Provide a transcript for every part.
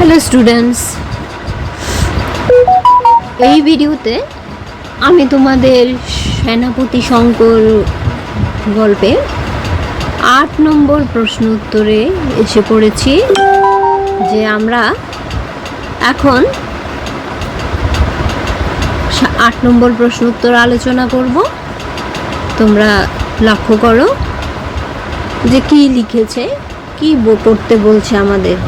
Hello students এই ভিডিওতে আমি তোমাদের সেনাপতি শঙ্কর গল্পে আট নম্বর প্রশ্ন উত্তরে এসে পড়েছি, যে আমরা এখন আট নম্বর প্রশ্ন উত্তর আলোচনা করব। তোমরা লক্ষ্য করো যে কি লিখেছে, কি পড়তে বলছে আমাদের।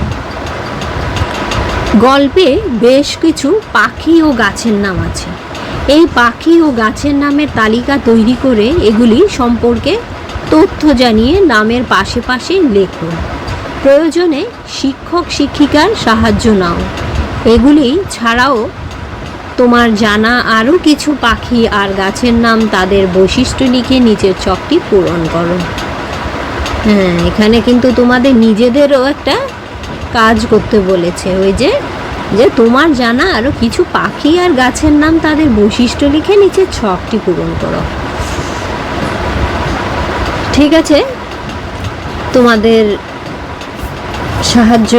গল্পে বেশ কিছু পাখি ও গাছের নাম আছে। এই পাখি ও গাছের নামের তালিকা তৈরি করে এগুলি সম্পর্কে তথ্য জানিয়ে নামের পাশে পাশে লেখো প্রয়োজনে শিক্ষক শিক্ষিকার সাহায্য নাও। এগুলি ছাড়াও তোমার জানা আরও কিছু পাখি আর গাছের নাম তাদের বৈশিষ্ট্য লিখে নিচের চকটি পূরণ করো। হ্যাঁ এখানে কিন্তু তোমাদের নিজেদেরও একটা কাজ করতে বলেছে। ওই যে যে তোমার জানা আরও কিছু পাখি আর গাছের নাম তাদের বৈশিষ্ট্য লিখে নিচে ছকটি পূরণ করো। ঠিক আছে? তোমাদের সাহায্য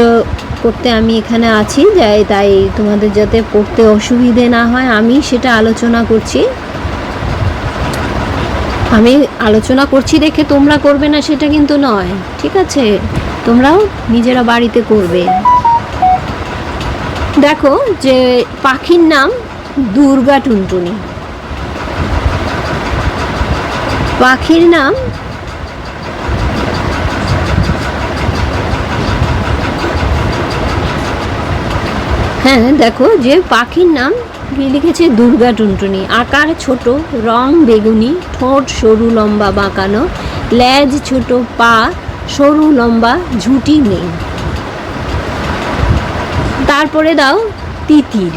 করতে আমি এখানে আছি, যাই তাই তোমাদের যাতে পড়তে অসুবিধে না হয়, আমি সেটা আলোচনা করছি। আমি আলোচনা করছি দেখে তোমরা করবে না সেটা কিন্তু নয়, ঠিক আছে? তোমরাও নিজেরা বাড়িতে করবে। দেখো যে পাখির নাম দুর্গা টুনটুনি। পাখির নাম হ্যাঁ দেখো যে পাখির নাম লিখেছে দুর্গা টুনটুনি। আকার ছোট, রং বেগুনি, ঠোঁট সরু, লম্বা, বাঁকানো, লেজ ছোট, পা সরু, লম্বা, ঝুঁটি নেই। তারপরে দাও তিতির।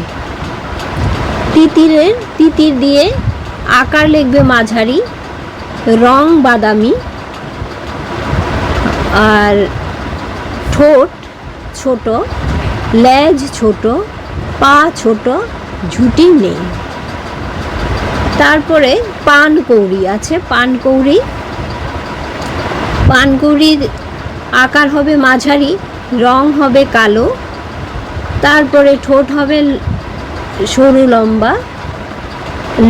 তিতিরের তিতির দিয়ে আকার লিখবে মাঝারি, রং বাদামি, আর ঠোঁট ছোট, লেজ ছোট, পা ছোট, ঝুঁটি নেই। তারপরে পানকৌড়ি আছে, পানকৌড়ি। পানকৌড়ির আকার হবে মাঝারি, রং হবে কালো, তারপরে ঠোঁট হবে সরু লম্বা,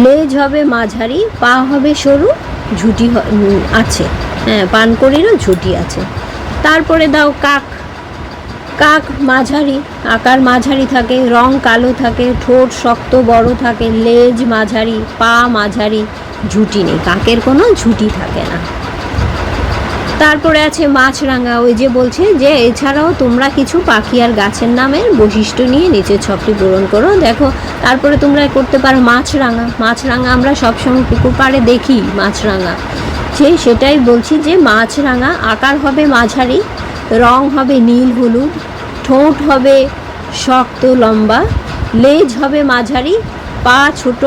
লেজ হবে মাঝারি, পা হবে সরু, ঝুঁটি আছে। হ্যাঁ পানকড়িরও ঝুঁটি আছে। তারপরে দাও কাক। কাক মাঝারি, আকার মাঝারি থাকে, রং কালো থাকে, ঠোঁট শক্ত বড় থাকে, লেজ মাঝারি, পা মাঝারি, ঝুঁটি নেই। কাকের কোনো ঝুঁটি থাকে না। তারপরে আছে মাছরাঙা, ওই যে বলছে যে এছাড়াও তোমরা কিছু পাখি আর গাছের নামের বৈশিষ্ট্য নিয়ে নিচের ছকটি পূরণ করো। দেখো, তারপরে তোমরা করতে পারো মাছরাঙা। মাছরাঙা আমরা সবসময় পুকুর পাড়ে দেখি, মাছরাঙা। যে সেটাই বলছি যে মাছরাঙা আকার হবে মাঝারি, রং হবে নীল হলুদ, ঠোঁট হবে শক্ত লম্বা, লেজ হবে মাঝারি, পা ছোট,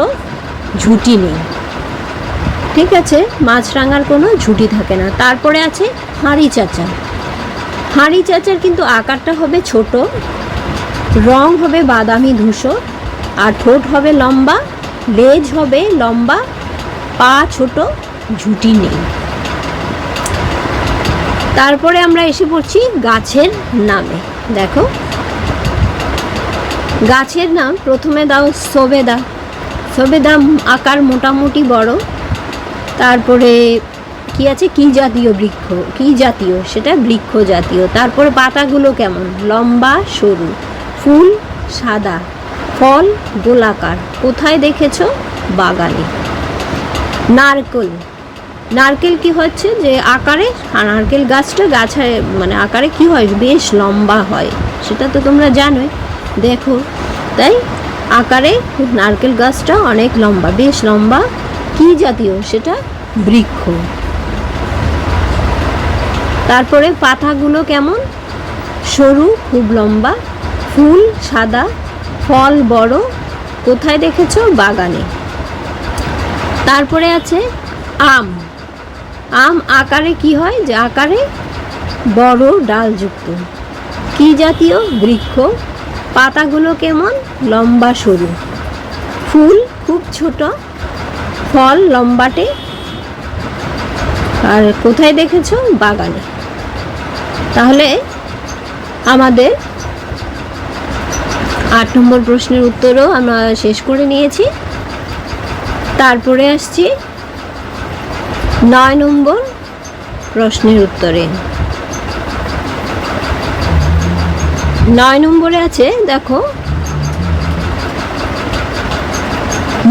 ঝুঁটি নেই। ঠিক আছে, মাছরাঙার কোনো ঝুঁটি থাকে না। তারপরে আছে হাঁড়ি চাচা হাঁড়ি চাচার কিন্তু আকারটা হবে ছোট, রং হবে বাদামি ধূসর, আর ঠোঁট হবে লম্বা, লেজ হবে লম্বা, পা ছোট, ঝুঁটি নেই। তারপরে আমরা এসে পড়ছি গাছের নামে। দেখো। গাছের নাম প্রথমে দাও সবেদা। সবেদা আকার মোটামুটি বড়। তারপরে কি আছে? কি জাতীয় বৃক্ষ? কি জাতীয়? সেটা বৃক্ষ জাতীয়। তারপরে পাতাগুলো কেমন? লম্বা, সরু। ফুল, সাদা। ফল, গোলাকার। কোথায় দেখেছ? বাগানে। নারকেল। নারকেল কি হচ্ছে? যে আকারে নারকেল গাছটা গাছে মানে আকারে কি হয়? বেশ লম্বা হয়। সেটা তো তোমরা জানোই। দেখো। তাই আকারে নারকেল গাছটা অনেক লম্বা, বেশ লম্বা। কি জাতীয় সেটা? বৃক্ষ। তারপরে পাতাগুলো কেমন? সরু, খুব লম্বা, ফুল, সাদা, ফল, বড়, কোথায় দেখেছ? বাগানে। তারপরে আছে আম। আম আকারে কি হয়? যে আকারে বড় ডালযুক্ত। কি জাতীয়? বৃক্ষ। পাতাগুলো কেমন? লম্বা, সরু। ফুল খুব ছোট ফল লম্বাটে। আর কোথায় দেখেছ? বাগানে। তাহলে আমাদের আট নম্বর প্রশ্নের উত্তরও আমরা শেষ করে নিয়েছি। তারপরে আসছি নয় নম্বর প্রশ্নের উত্তরে। নয় নম্বরে আছে, দেখো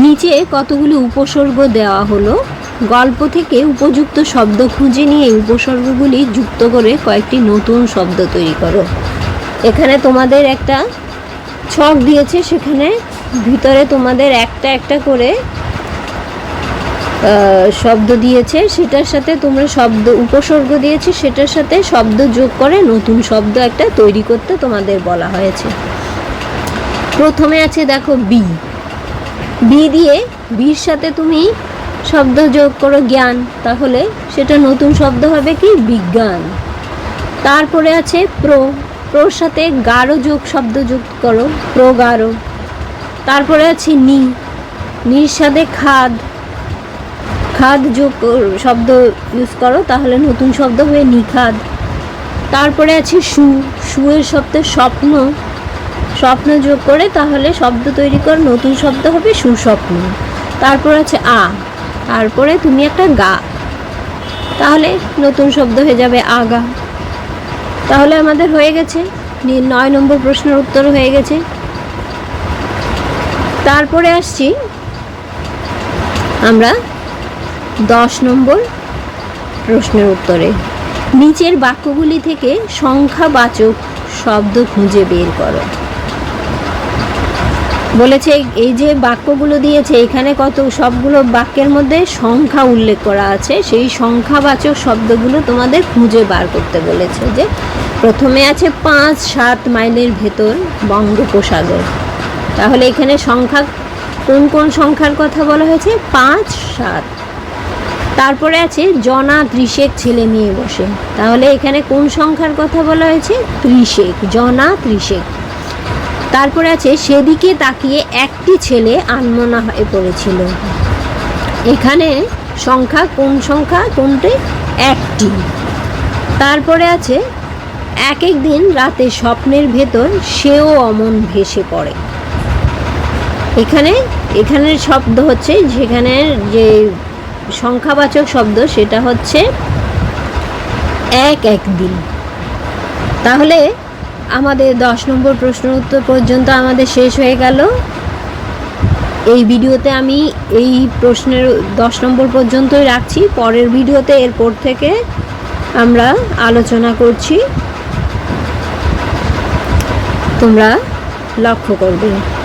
নিচে কতগুলি উপসর্গ দেওয়া হলো, গল্প থেকে উপযুক্ত শব্দ খুঁজে নিয়ে উপসর্গগুলি যুক্ত করে কয়েকটি নতুন শব্দ তৈরি করো। এখানে তোমাদের একটা ছক দিয়েছে, সেখানে ভিতরে তোমাদের একটা একটা করে শব্দ দিয়েছে, সেটার সাথে তোমরা শব্দ, উপসর্গ দিয়েছে, সেটার সাথে শব্দ যোগ করে নতুন শব্দ একটা তৈরি করতে তোমাদের বলা হয়েছে। প্রথমে আছে দেখো বি। বি দিয়ে বির সাথে তুমি শব্দ যোগ করো জ্ঞান, তাহলে সেটা নতুন শব্দ হবে কি? বিজ্ঞান। তারপরে আছে প্রো। প্রোর সাথে গাঢ় যোগ শব্দ যোগ করো প্রগাঢ় তারপরে আছে নি। নির সাথে খাদ। খাদ যোগ শব্দ ইউজ করো, তাহলে নতুন শব্দ হবে নিখাদ তারপরে আছে সু। সুয়ের শব্দে স্বপ্ন। স্বপ্ন যোগ করে, তাহলে শব্দ তৈরি কর, নতুন শব্দ হবে সুস্বপ্ন। তারপর আছে আ, তারপরে তুমি একটা গা। তাহলে নতুন শব্দ হয়ে যাবে আগা। তাহলে আমাদের হয়ে গেছে নয় নম্বর প্রশ্নের উত্তর হয়ে গেছে। তারপরে আসছি আমরা দশ নম্বর প্রশ্নের উত্তরে। নিচের বাক্যগুলি থেকে সংখ্যাবাচক শব্দ খুঁজে বের করো। বলেছে, এই যে বাক্যগুলো দিয়েছে, এখানে কত, সবগুলো বাক্যের মধ্যে সংখ্যা উল্লেখ করা আছে। সেই সংখ্যাবাচক শব্দগুলো তোমাদের খুঁজে বার করতে বলেছে যে, প্রথমে আছে পাঁচ, সাত মাইলের ভেতর বঙ্গোপসাগর। তাহলে এখানে সংখ্যা, কোন কোন সংখ্যার কথা বলা হয়েছে? পাঁচ, সাত। তারপরে আছে জনা ত্রিশেক ছেলে নিয়ে বসে। তাহলে এখানে কোন সংখ্যার কথা বলা হয়েছে? ত্রিশেক, জনা ত্রিশেক। তারপরে আছে, সেদিকে তাকিয়ে একটি ছেলে আনমনা হয়ে পড়েছিল। এখানে সংখ্যা কোন সংখ্যা? কোনটি? একটি। তারপরে আছে এক এক দিন রাতে স্বপ্নের ভেতর সেও অমন ভেসে পড়ে। এখানে, এখানের শব্দ হচ্ছে, যেখানে যে সংখ্যাবাচক শব্দ, সেটা হচ্ছে, এক এক দিন। তাহলে আমাদের দশ নম্বর প্রশ্ন উত্তর পর্যন্ত আমাদের শেষ হয়ে গেল। এই ভিডিওতে আমি এই প্রশ্নের দশ নম্বর পর্যন্তই রাখছি। পরের ভিডিওতে এরপর থেকে আমরা আলোচনা করছি। তোমরা লক্ষ্য করবে।